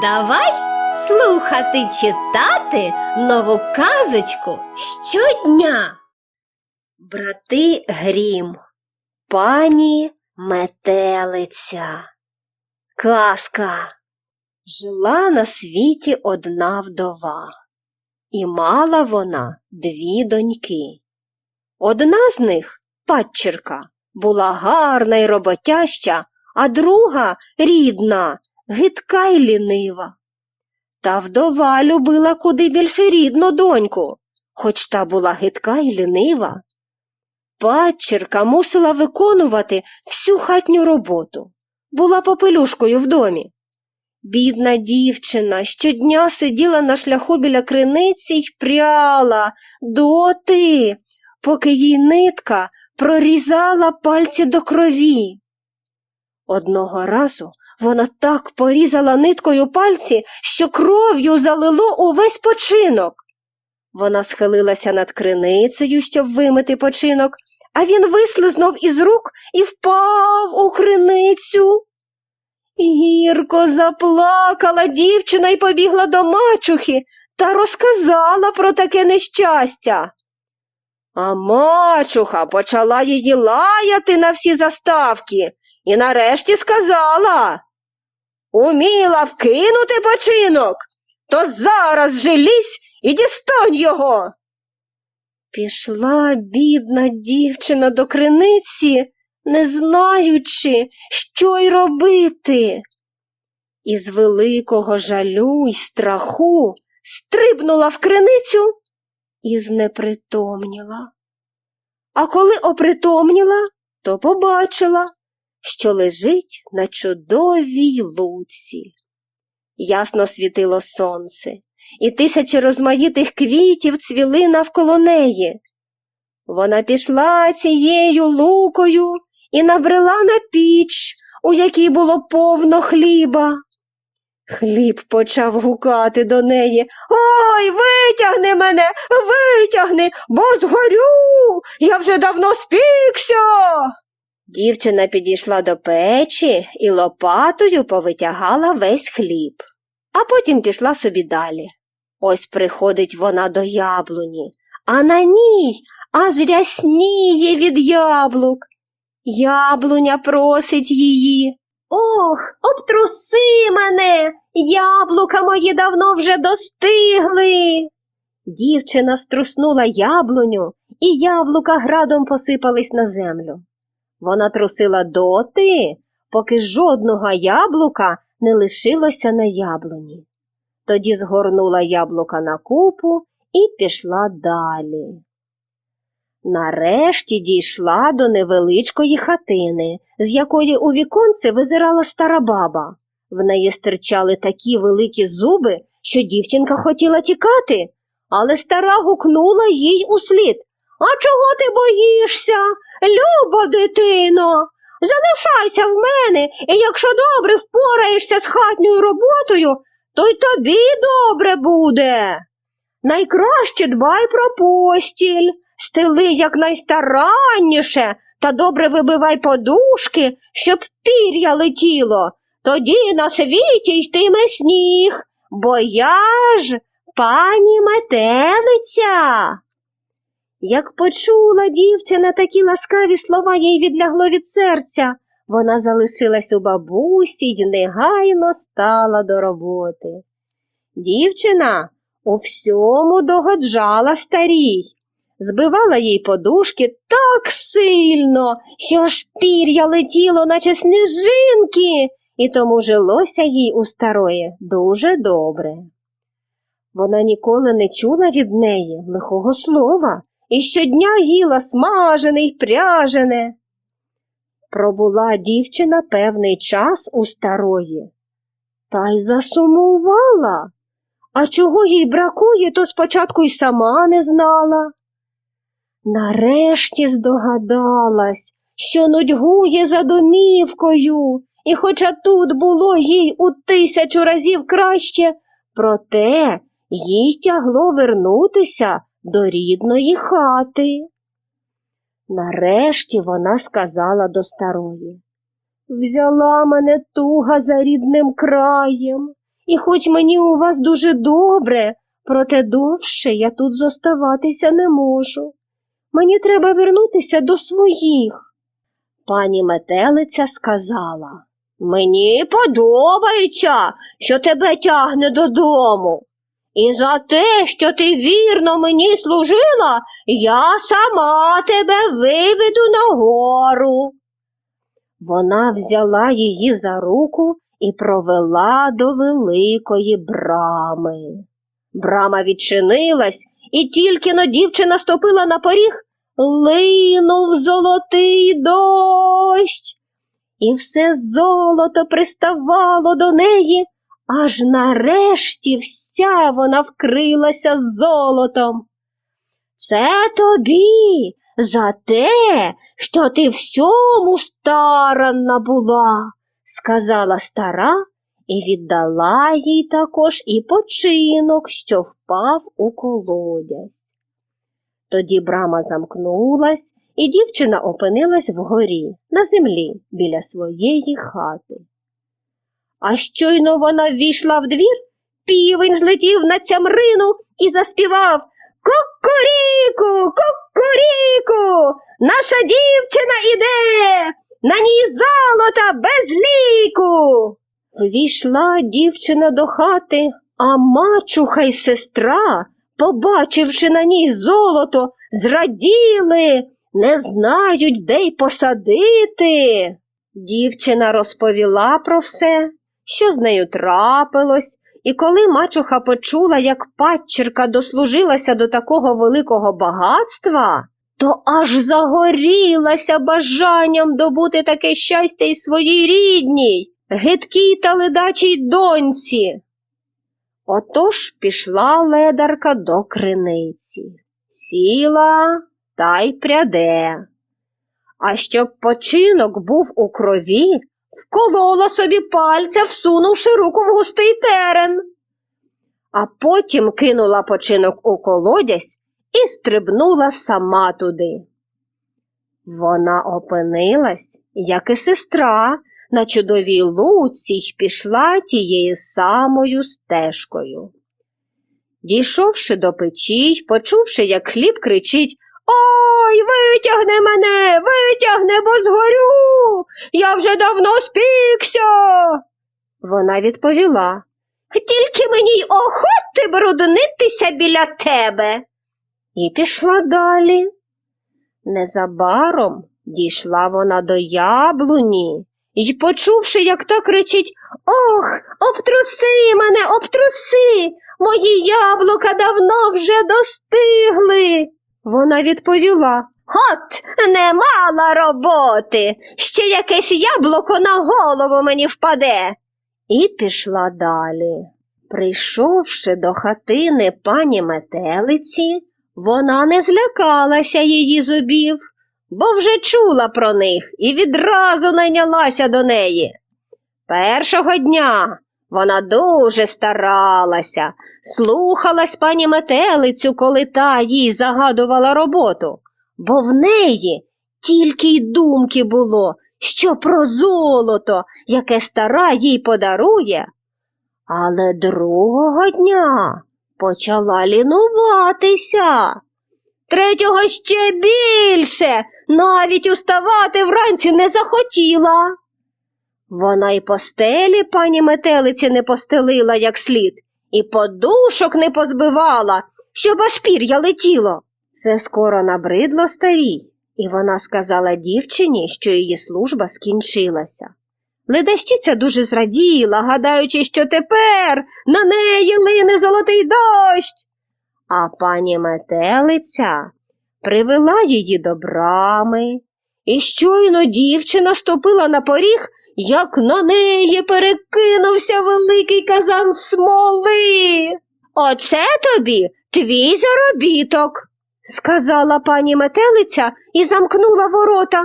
Давай слухати читати нову казочку щодня. Брати Грім, пані метелиця. Казка. Жила на світі одна вдова, і мала вона дві доньки. Одна з них, падчерка, була гарна й роботяща, а друга рідна, гидка й лінива. Та вдова любила куди більше рідну доньку, хоч та була гидка й лінива. Падчерка мусила виконувати всю хатню роботу, була попелюшкою в домі. Бідна дівчина щодня сиділа на шляху біля криниці й пряла доти, поки їй нитка прорізала пальці до крові. Одного разу вона так порізала ниткою пальці, що кров'ю залило увесь починок. Вона схилилася над криницею, щоб вимити починок, а він вислизнув із рук і впав у криницю. Гірко заплакала дівчина і побігла до мачухи та розказала про таке нещастя. А мачуха почала її лаяти на всі заставки і нарешті сказала Уміла вкинути починок, то зараз же і дістань його. Пішла бідна дівчина до криниці, не знаючи, що й робити. Із великого жалю й страху стрибнула в криницю і знепритомніла. А коли опритомніла, то побачила, що лежить на чудовій луці. Ясно світило сонце, і тисячі розмаїтих квітів цвіли навколо неї. Вона пішла цією лукою і набрела на піч, у якій було повно хліба. Хліб почав гукати до неї Ой, витягни мене, витягни, бо згорю, я вже давно спікся. Дівчина підійшла до печі і лопатою повитягала весь хліб, а потім пішла собі далі. Ось приходить вона до яблуні, а на ній аж рясніє від яблук. Яблуня просить її. Ох, обтруси мене, яблука мої давно вже достигли. Дівчина струснула яблуню, і яблука градом посипались на землю. Вона трусила доти, поки жодного яблука не лишилося на яблуні. Тоді згорнула яблука на купу і пішла далі. Нарешті дійшла до невеличкої хатини, з якої у віконце визирала стара баба. В неї стирчали такі великі зуби, що дівчинка хотіла тікати, але стара гукнула їй услід. А чого ти боїшся, любо дитино? Залишайся в мене, і якщо добре впораєшся з хатньою роботою, то й тобі добре буде. Найкраще дбай про постіль, стели якнайстаранніше та добре вибивай подушки, щоб пір'я летіло. Тоді на світі йтиме сніг, бо я ж пані метелиця. Як почула дівчина такі ласкаві слова, їй відлягло від серця. Вона залишилась у бабусі й негайно стала до роботи. Дівчина у всьому догоджала старій, збивала їй подушки так сильно, що аж пір'я летіло, наче сніжинки, і тому жилося їй у старої дуже добре. Вона ніколи не чула від неї лихого слова і щодня їла смажене й пряжене. Пробула дівчина певний час у старої, та й засумувала. А чого їй бракує, то спочатку й сама не знала. Нарешті здогадалась, що нудьгує за домівкою, і хоча тут було їй у тисячу разів краще, проте їй тягло вернутися до рідної хати. Нарешті вона сказала до старої Взяла мене туга за рідним краєм, І хоч мені у вас дуже добре, проте довше я тут зоставатися не можу. Мені треба вернутися до своїх. Пані метелиця сказала. Мені подобається, що тебе тягне додому. І за те, що ти вірно мені служила, я сама тебе виведу нагору. Вона взяла її за руку і провела до великої брами. Брама відчинилась, і тільки но дівчина ступила на поріг, линув золотий дощ. І все золото приставало до неї, аж нарешті вся вона вкрилася золотом. Це тобі за те, що ти всьому старанна була, сказала стара і віддала їй також і починок, що впав у колодязь. Тоді брама замкнулась, і дівчина опинилась вгорі, на землі, біля своєї хати. А щойно вона ввійшла в двір, півень злетів на цямрину і заспівав Кукуріку, кукуріку, наша дівчина іде, на ній золота без ліку. Ввійшла дівчина до хати, а мачуха й сестра, побачивши на ній золото, зраділи, не знають, де й посадити. Дівчина розповіла про все, що з нею трапилось, і коли мачуха почула, як падчірка дослужилася до такого великого багатства, то аж загорілася бажанням добути таке щастя й своїй рідній, гидкій та ледачій доньці. Отож пішла ледарка до криниці, сіла та й пряде. А щоб починок був у крові, вколола собі пальця, всунувши руку в густий терен. А потім кинула починок у колодязь і стрибнула сама туди. Вона опинилась, як і сестра, на чудовій луці й пішла тією самою стежкою. Дійшовши до печі почувши, як хліб кричить Ой, витягни мене, витягни, бо згорю. Я вже давно спікся. Вона відповіла Тільки мені й охоти бруднитися біля тебе. І пішла далі. Незабаром дійшла вона до яблуні і, почувши, як та кричить Ох, обтруси мене, обтруси, мої яблука давно вже достигли. Вона відповіла От, не мала роботи, ще якесь яблуко на голову мені впаде. І пішла далі. Прийшовши до хатини пані метелиці, вона не злякалася її зубів, бо вже чула про них і відразу найнялася до неї. Першого дня вона дуже старалася, слухалась пані метелицю, коли та їй загадувала роботу, бо в неї тільки й думки було, що про золото, яке стара їй подарує. Але другого дня почала лінуватися. Третього ще більше, навіть уставати вранці не захотіла. Вона й постелі пані метелиці не постелила як слід, і подушок не позбивала, щоб аж пір'я летіло. Це скоро набридло старій, і вона сказала дівчині, що її служба скінчилася. Ледащиця дуже зраділа, гадаючи, що тепер на неї лине золотий дощ. А пані метелиця привела її до брами, і щойно дівчина ступила на поріг, як на неї перекинувся великий казан смоли. Оце тобі твій заробіток, сказала пані метелиця і замкнула ворота.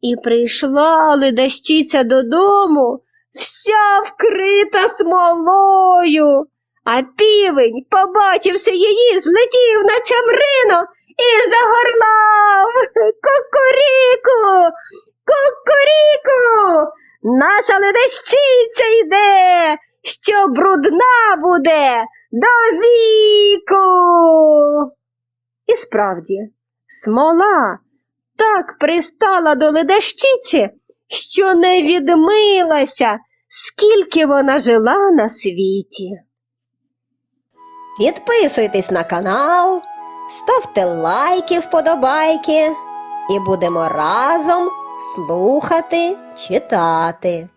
І прийшла ледащиця додому, вся вкрита смолою. А півень, побачивши її, злетів на цямрину і загорлав Кукуріку, кукуріку, наша ледащиця йде, що брудна буде до віку. І справді, смола так пристала до ледащиці, що не відмилася, скільки вона жила на світі. Підписуйтесь на канал, ставте лайки, вподобайки і будемо разом слухати, читати.